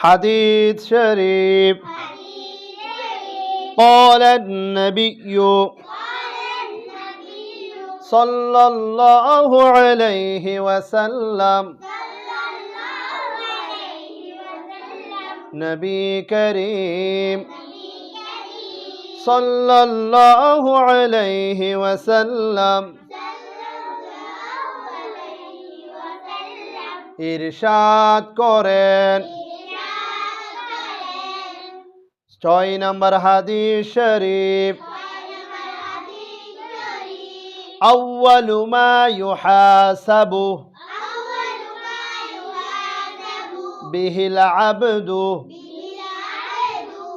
حديث شريف قال النبي صلى الله عليه وسلم نبي كريم صلى الله عليه وسلم ইরশাদ করেন ছয় নম্বর হাদিস শরীফ أول ما يحاسب به العبد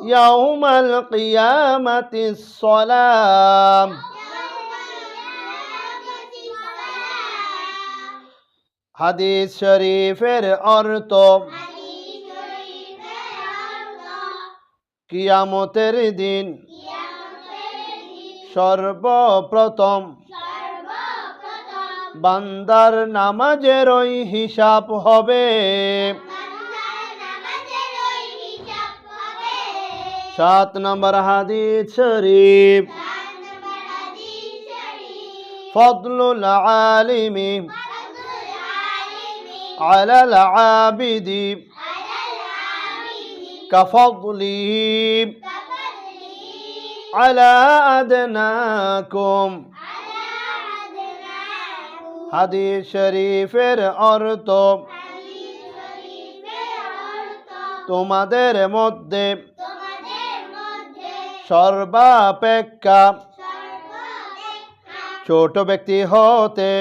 يوم القيامة الصلاة হাদিস শরীফের অর্থ কিয়ামতের দিন। সর্বপ্রথম বান্দার নামাজের ওই হিসাব হবে। সাত নম্বর হাদিস শরীফ। ফদলুল আলিমি আলাল আবিদী। كفضله على أدناكم হাদিস শরীফের অর্থ তোমাদের মধ্যে সর্বাপেক্ষা ছোট ব্যক্তি হতে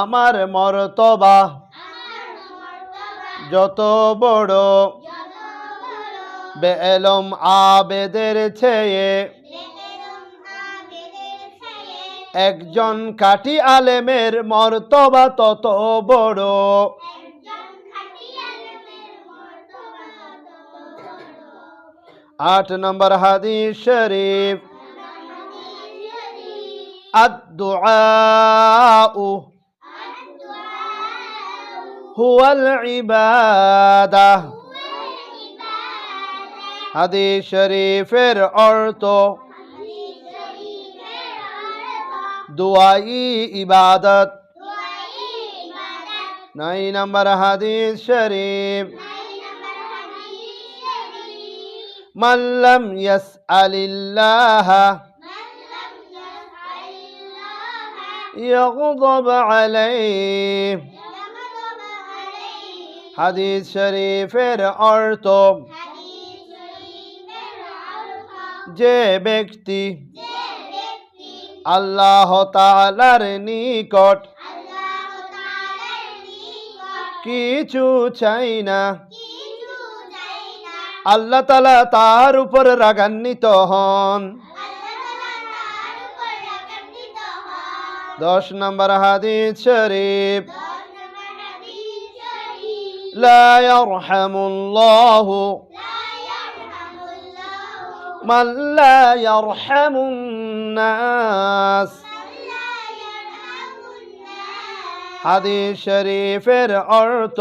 আমার মর্তবা যত বড় বেলম আবেদের ছেয়ে একজন কাঠি আলেমের মর্তবা তত বড় আট নম্বর হাদিস শরীফ الدعاء هو العبادة হাদিস শরীফের অর্থ দুয়াই ইবাদত নয় নম্বর হাদিস শরীফ من لم يسأل الله يغضب عليه হাদিস শরীফের অর্থ যে ব্যক্তি আল্লাহ তালার নিকট কিছু চাই না। আল্লাহ তালা তার উপর রাগান্বিত হন। দশ নম্বর হাদিস শরীফ। لا يرحم الله من لا يرحم الناس হাদিস শরীফের অর্থ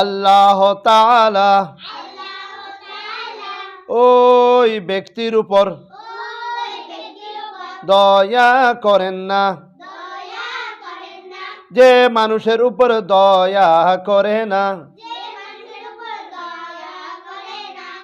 আল্লাহ তাআলা ওই ব্যক্তির উপর দয়া করেন না যে মানুষের উপর দয়া করে না।